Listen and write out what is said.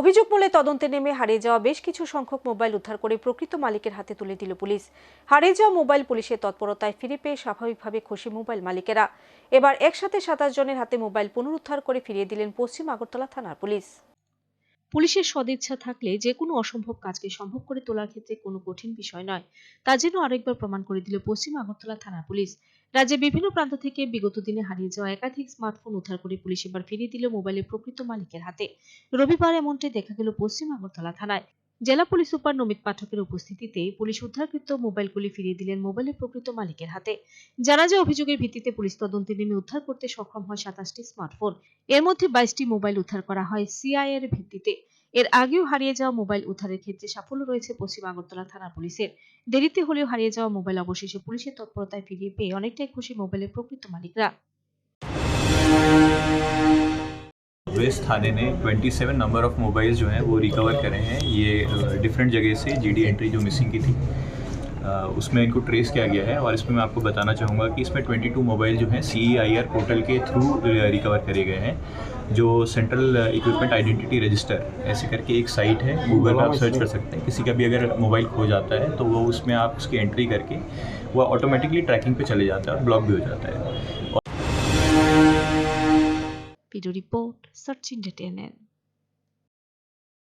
অভিযোগ মূলে তদন্তে নেমে হারিয়ে যাওয়া বেশ কিছু সংখ্যক মোবাইল উদ্ধার করে প্রকৃত মালিকের হাতে তুলে দিল পুলিশ। হারিয়ে যাওয়া মোবাইল পুলিশের তৎপরতায় ফিরে পেয়ে স্বাভাবিকভাবে খুশি মোবাইল মালিকেরা। এবার একসাথে সাতাশ জনের হাতে মোবাইল পুনরুদ্ধার করে ফিরিয়ে দিলেন পশ্চিম আগরতলা থানার পুলিশ। পুলিশের সদিচ্ছা থাকলে যে কোনো অসম্ভব কাজকে সম্ভব করে তোলার ক্ষেত্রে কোনো কঠিন বিষয় নয়। তা যেন আরেকবার প্রমাণ করে দিল পশ্চিম আগরতলা থানা পুলিশ। রাজ্যে বিভিন্ন প্রান্ত থেকে বিগত দিনে হারিয়ে যাওয়া একাধিক স্মার্টফোন উদ্ধার করে পুলিশ এবার ফিরিয়ে দিল মোবাইলের প্রকৃত মালিকের হাতে। রবিবার এমনটাই দেখা গেল পশ্চিম আগরতলা থানায়। জেলা পুলিশ সুপার নমিত পাঠকের উপস্থিতিতে পুলিশ উদ্ধারকৃত মোবাইলগুলি ফিরিয়ে দিলেন মোবাইলের প্রকৃত মালিকের হাতে। জানা যায়, অভিযোগের ভিত্তিতে পুলিশ তদন্তে নেমে উদ্ধার করতে সক্ষম হয় সাতাশটি স্মার্টফোন। এর মধ্যে বাইশটি মোবাইল উদ্ধার করা হয় সিআই এর ভিত্তিতে। এর আগেও হারিয়ে যাওয়া মোবাইল উদ্ধারের ক্ষেত্রে সাফল্য রয়েছে পশ্চিম আগরতলা থানা পুলিশের। দেরিতে হলেও হারিয়ে যাওয়া মোবাইল অবশেষে পুলিশের তৎপরতায় ফিরিয়ে পেয়ে অনেকটাই খুশি মোবাইলের প্রকৃত মালিকরা। वेस्ट थाने ने 27 नंबर ऑफ़ मोबाइल जो हैं वो रिकवर करे हैं। ये डिफरेंट जगह से जीडी एंट्री जो मिसिंग की थी उसमें इनको ट्रेस किया गया है और इसमें मैं आपको बताना चाहूँगा कि इसमें 22 मोबाइल जो हैं सी पोर्टल के थ्रू रिकवर करे गए हैं, जो सेंट्रल इक्विपमेंट आइडेंटिटी रजिस्टर ऐसे करके एक साइट है गूगल पे आप सर्च कर सकते हैं। किसी का भी अगर मोबाइल खो जाता है तो वो उसमें आप उसकी एंट्री करके वो ऑटोमेटिकली ट्रैकिंग पे चले जाता है और ब्लॉक भी हो जाता है। Video report search entertainment